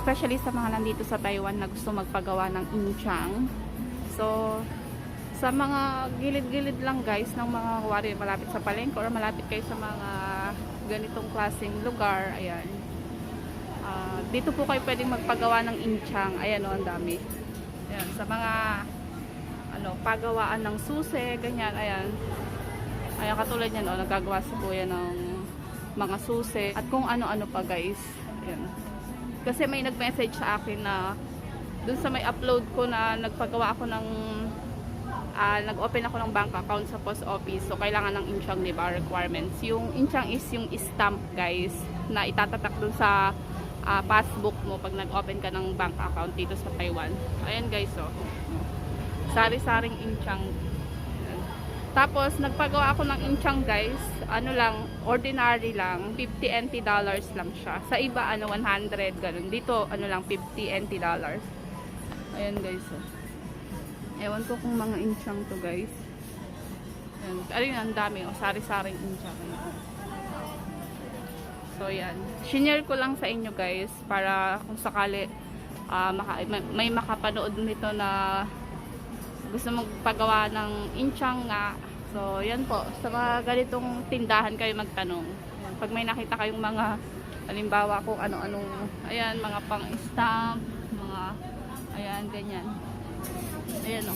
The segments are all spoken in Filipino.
especially sa mga nandito sa Taiwan na gusto magpagawa ng inchang. So, sa mga gilid-gilid lang guys ng mga wari malapit sa palengke or malapit kayo sa mga ganitong klaseng lugar, ayan. Ah, dito po kayo pwedeng magpagawa ng inchang. Ayan o, ang dami. Ayan, sa mga ano, pagawaan ng susi, ganyan, ayan. Ayan, katulad yan, o, nagagawa si kuya ng mga susi at kung ano-ano pa guys. Ayan. Kasi may nag-message sa akin na dun sa may upload ko na nagpagawa ako ng ah, nag-open ako ng bank account sa post office. So, kailangan ng inchang, di ba, requirements. Yung inchang is yung stamp, guys, na itatatak dun sa ah, passbook mo pag nag-open ka ng bank account dito sa Taiwan. Ayan, guys, oh. Sari-saring inchang. Tapos, nagpagawa ako ng inchang, guys. Ano lang, ordinary lang. 50 NT dollars lang siya. Sa iba, ano, 100, ganun. Dito, ano lang, 50 NT dollars. Ayan, guys, oh. Ewan ko kung mga inchang to guys. Ayan. Ayun, ang dami. O, sari-saring inchang. So, yan. Shinare ko lang sa inyo guys para kung sakali may, may makapanood nito na gusto magpagawa ng inchang nga. So, yan po. Sa mga ganitong tindahan kayo magtanong. Pag may nakita kayong mga halimbawa kung ano-anong ayan, mga pang-stamp, mga ayan, ganyan. Ayan o.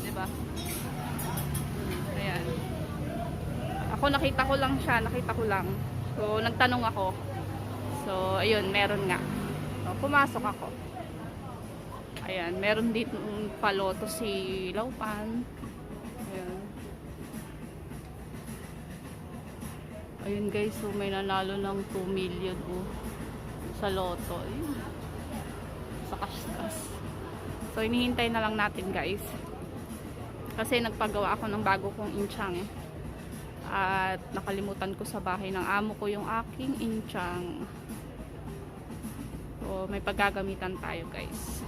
Diba? Ayan. Ako nakita ko lang siya, nakita ko lang. So, nagtanong ako. So, ayun, meron nga. So, pumasok ako. Ayan, meron dito paloto si Laupan. Ayan. Ayun guys, so may nanalo ng 2 million oh, sa loto. Ayun. Sa kaskas. So, inihintay na lang natin guys. Kasi nagpagawa ako ng bago kong inchang eh. At nakalimutan ko sa bahay ng amo ko yung aking inchang. So, may paggagamitan tayo guys.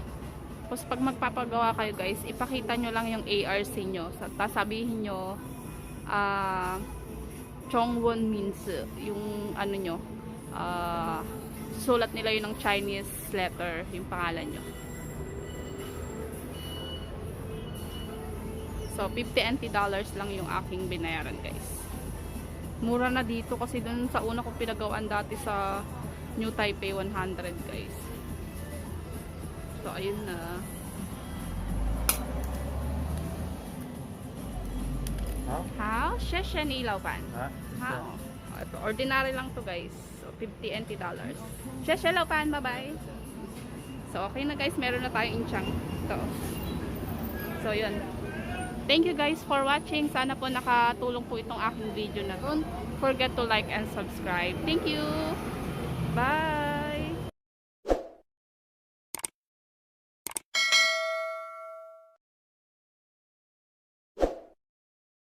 Tapos pag magpapagawa kayo guys, ipakita nyo lang yung ARC nyo. Sa- Tapos sabihin nyo, ah, Chongwon means yung ano nyo, ah, sulat nila yun ng Chinese letter, yung pangalan nyo. So, 50 NT dollars lang yung aking binayaran, guys. Mura na dito kasi dun sa una kong pinagawaan dati sa New Taipei 100, guys dito. Ayun na. Huh? How? Shesha ni Lauban. Huh? How? Oh, ito, ordinary lang to guys. So, 50 NT dollars. Shesha Lauban, bye-bye. So, okay na guys. Meron na tayong inchang. Ito. So, yun. Thank you guys for watching. Sana po nakatulong po itong aking video na to. Don't forget to like and subscribe. Thank you. Bye.